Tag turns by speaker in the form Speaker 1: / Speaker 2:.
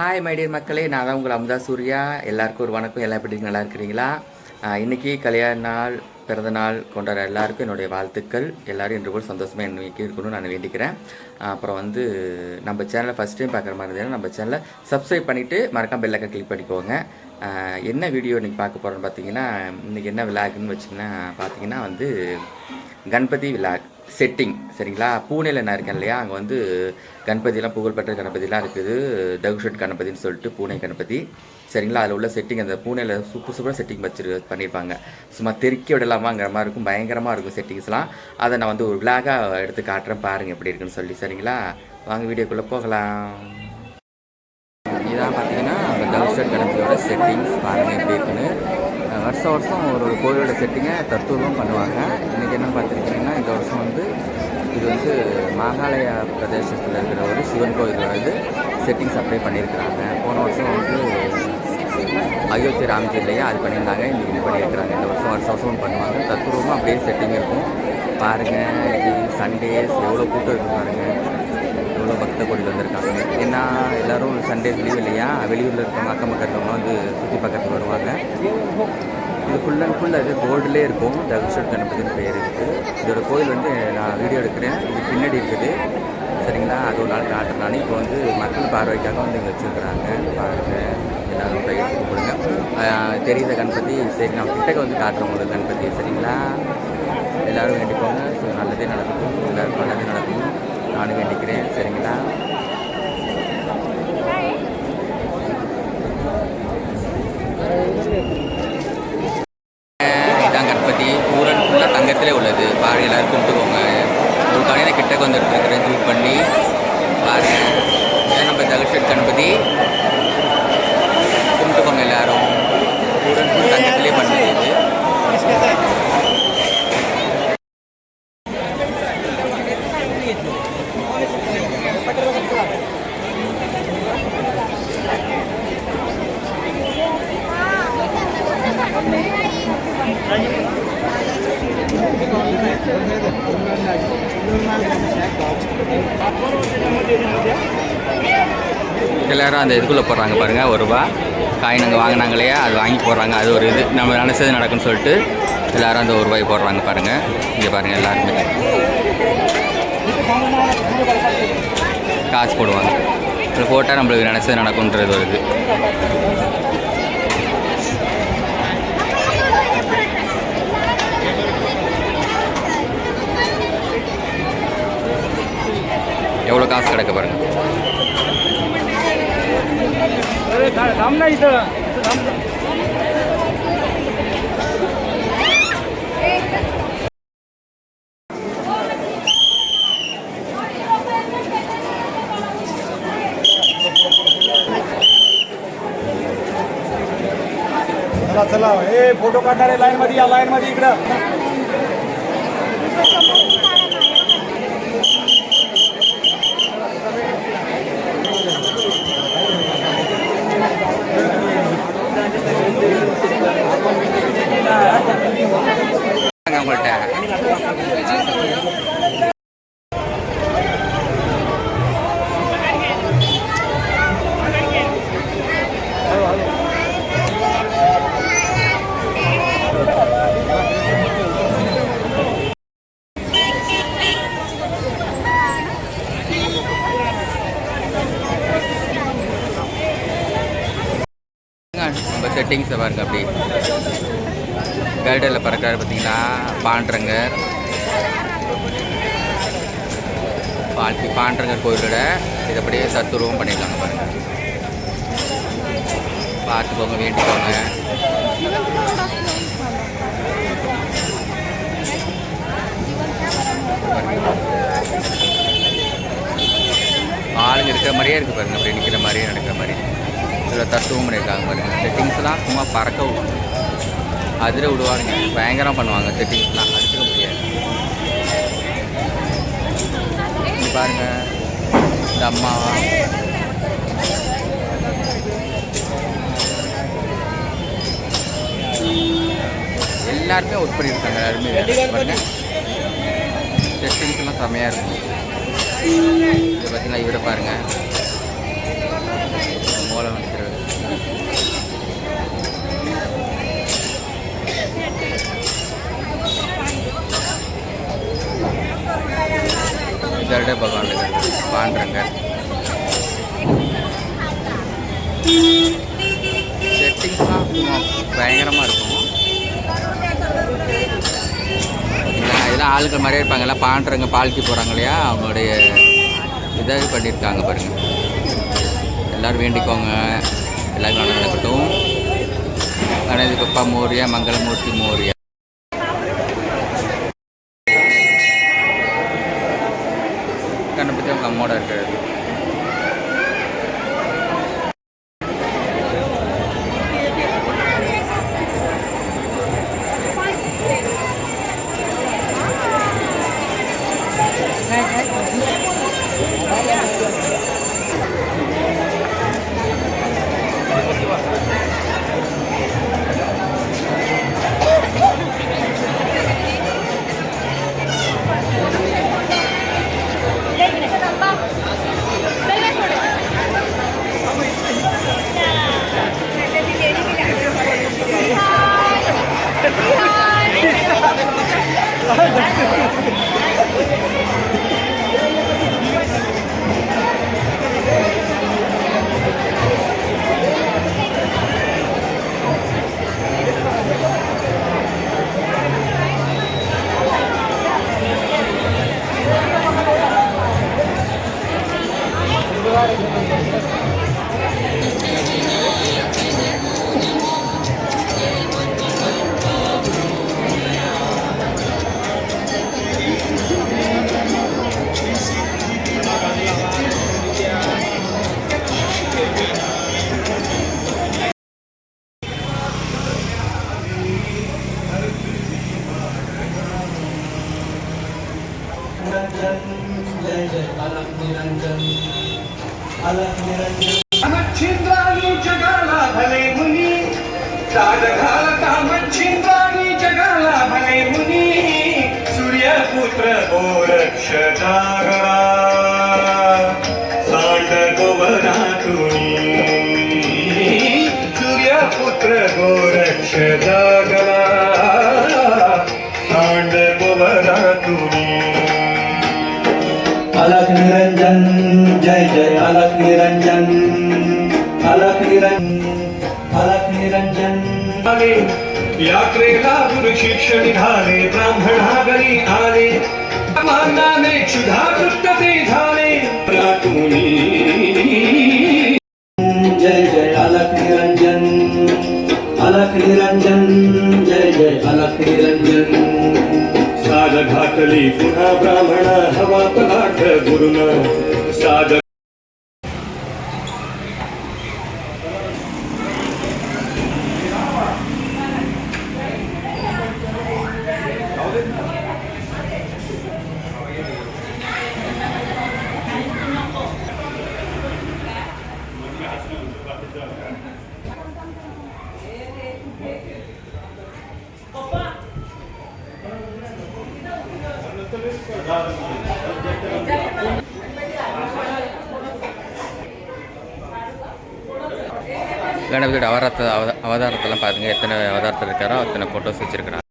Speaker 1: Hi my dear மக்களே நான் தான் உங்கள் அமுதா சூர்யா. எல்லாருக்கும் ஒரு வணக்கம். எல்லா எப்படி நல்லா இருக்கிறீங்களா? இன்னைக்கு கல்யாண நாள் பிறந்த நாள் கொண்டாட எல்லாருக்கும் என்னுடைய வாழ்த்துக்கள். எல்லோரும் இன்று கூட சந்தோஷமாக இன்னைக்கு இருக்கணும்னு நான் வேண்டிக்கிறேன். அப்புறம் வந்து நம்ம சேனலை ஃபஸ்ட் டைம் பார்க்குற மாதிரி இருந்ததுன்னா நம்ம சேனலை சப்ஸ்கிரைப் பண்ணிவிட்டு மறக்காம பெல்லைக்கன் கிளிக் பண்ணிக்கோங்க. என்ன வீடியோ இன்றைக்கி பார்க்க போகிறோன்னு பார்த்தீங்கன்னா இன்றைக்கி என்ன விழாக்குன்னு வச்சிங்கன்னா பார்த்தீங்கன்னா வந்து கணபதி விழாக் செட்டிங் சரிங்களா? பூனேல நான் இருக்கேன் இல்லையா? அங்கே வந்து கணபதிலாம் புகழ்பெற்ற கணபதிலாம் இருக்குது. டகுஷட் கணபதின்னு சொல்லிட்டு பூனே கணபதி. சரிங்களா? அதில் உள்ள செட்டிங் அந்த பூனேல சூப்பர் சூப்பராக செட்டிங் வச்சிரு பண்ணியிருப்பாங்க சும்மா தெருக்கி விடலாமாங்கிற மாதிரி இருக்கும். பயங்கரமாக இருக்கும் செட்டிங்ஸ்லாம் அதை நான் வந்து ஒரு விளாகாக எடுத்து காட்டுறேன். பாருங்கள் எப்படி இருக்குன்னு சொல்லி. சரிங்களா? வாங்க வீடியோக்குள்ளே போகலாம். இதான் பார்த்தீங்கன்னா அந்த டவுன்ஸ்டர் கணபதியோட செட்டிங்ஸ் பாருங்கள் எப்படி இருக்குன்னு. வருஷ வருஷம் வருஷம் ஒரு ஒரு கோயிலோட செட்டிங்கை தத்துவம் பண்ணுவாங்க. இன்றைக்கி என்ன பார்த்துருக்கீங்கன்னா இந்த வருஷம் வந்து இது வந்து மேகாலயா பிரதேசத்தில் இருக்கிற ஒரு சிவன் கோயிலோட வந்து செட்டிங்ஸ் அப்ளை பண்ணியிருக்கிறாங்க. போன வருஷம் வந்து அயோத்தி ராம்ஜி இல்லையா அது பண்ணியிருந்தாங்க. இன்றைக்கி இது பண்ணியிருக்கிறாங்க. இந்த வருஷம் வருஷம் வருஷம் பண்ணுவாங்க. தத்துவமும் அப்படியே செட்டிங் இருக்கும். பாருங்கள் இன்னைக்கு சண்டேஸ் எவ்வளோ கூட்டம் இருக்கு பாருங்கள் எவ்வளோ பக்த கோடி வந்திருக்காங்க. ஏன்னா எல்லாரும் சண்டே லீவ் இல்லையா? வெளியூரில் இருக்கவங்க அக்கம் பக்கம் இருக்கவங்க வந்து சுற்றி பக்கத்துக்கு வருவாங்க. இது ஃபுல் அண்ட் ஃபுல் அது கோல்டுலேயே இருக்கும். தகுஷர் கணபதினு பேர் இருக்குது இதோட கோயில் வந்து நான் வீடியோ எடுக்கிறேன். இது பின்னாடி இருக்குது. சரிங்களா? அது ஒரு நாள் காட்டுறேன் நான். இப்போ வந்து மக்கள் பார்வைக்காக வந்து இங்கே வச்சுருக்குறாங்க. பாருங்க. எல்லாரும் கை எடுத்து கொடுங்க தெரியுத கணபதி? சரி நான் கிட்டக்க வந்து காட்டுறேன் உங்களுக்கு கணபதி. சரிங்களா? எல்லாரும் வேண்டிக்கோங்க. ஸோ நல்லதே நடக்கும் எல்லாருக்கும் நல்லதே நடக்கும் சரிங்களா இதான் கணபதி பூரன் ஃபுல்லாக தங்கத்திலே உள்ளது பாரு எல்லாரும் கும்பிட்டுக்கோங்க ஒரு கடையில் கிட்டக்க வந்து எடுத்துருக்கிறேன் ஜூம் பண்ணி பாருங்க இதான் நம்ம தகஷட் கணபதி கும்பிட்டுக்கோங்க எல்லாரும் பூரன் ஃபுல் தங்கத்திலே பண்ணுது இது எல்லாரும் அந்த இதுக்குள்ளே போடுறாங்க பாருங்கள் ஒரு ரூபா காயின் அங்கே வாங்கினாங்க இல்லையா அது வாங்கி போடுறாங்க. அது ஒரு இது. நம்ம நினச்சது நடக்கும்னு சொல்லிட்டு எல்லாரும் அந்த ஒரு ரூபாய் போடுறாங்க பாருங்கள் இங்கே பாருங்கள் எல்லாருமே. காசு போடுவாங்க. இதில் போட்டால் நம்மளுக்கு நினச்சது நடக்கும்ன்றது ஒரு இது. எவ்வளோ காசு கிடக்க பாருங்கள்
Speaker 2: चला चला ए फोटो काढणारे लाईन मध्ये या लाईन मध्ये इकडं
Speaker 1: நம்ம செட்டிங்ஸை பாருங்கள் அப்படி. கைடரில் பறக்கிறாரு பார்த்தீங்கன்னா பாண்டுறங்க பால்கி பாண்டங்கர் கோயிலோட இது அப்படியே சத்துருவம் பண்ணியிருக்காங்க பாருங்க. பார்த்துக்கோங்க வேண்டிக்கோங்க ஆளுங்க இருக்கிற மாதிரியே இருக்குது பாருங்க அப்படி நிற்கிற மாதிரியே நடக்கிற மாதிரி. இதில் தத்துவம் பண்ணியிருக்காங்க பாருங்க. செட்டிங்ஸ்லாம் சும்மா பறக்க விடும் அதில் விடுவாங்க. பயங்கரம் பண்ணுவாங்க செட்டிங்ஸ்லாம் அடிச்சுக்க பாருங்க. இந்த அம்மா. எல்லாருமே ஒர்க் பண்ணியிருக்காங்க எல்லாருமே பாருங்க. எல்லாம் செம்மையாக இருக்கும். இதை பார்த்தீங்கன்னா இவரை பாருங்க. மூலம் வைக்கிறது கருட பகவான் பாண்டுறங்க செட்டிங்ஸ்லாம் பயங்கரமாக இருக்கும். இதெல்லாம் இதெல்லாம் மாதிரியே இருப்பாங்க. எல்லாம் பாண்டுறங்க பால்கி போகிறாங்க இல்லையா? அவங்களுடைய இதை பண்ணியிருக்காங்க பாருங்கள் எல்லோரும் வேண்டிக்கோங்க. எல்லாருமே நடக்கட்டும். கணேதி பப்பா மோரியா மங்களமூர்த்தி மோரியா.
Speaker 3: right. साध घालता मच्छिंद्राणी जगाला भले मुनी सूर्यपुत्र गोरक्ष जागरा सांड गोवरा तुनी सूर्यपुत्र गोरक्ष जागरा यात्रेला शिक्षण झाले निघाले ब्राह्मणा घरी आले मानाने क्षुधा तृप्त ते झाले. रातुनी जय जय अलख निरंजन. अलख निरंजन जय जय अलख निरंजन. साग घाटली पुन्हा ब्राह्मणा हवा पदार्थ गुरुना. साग
Speaker 1: கணபதியோட அவதாரத்தை அவதாரத்தெல்லாம் பாருங்கள் எத்தனை அவதாரத்தில் இருக்காரோ அத்தனை ஃபோட்டோஸ் வச்சுருக்கிறாங்க.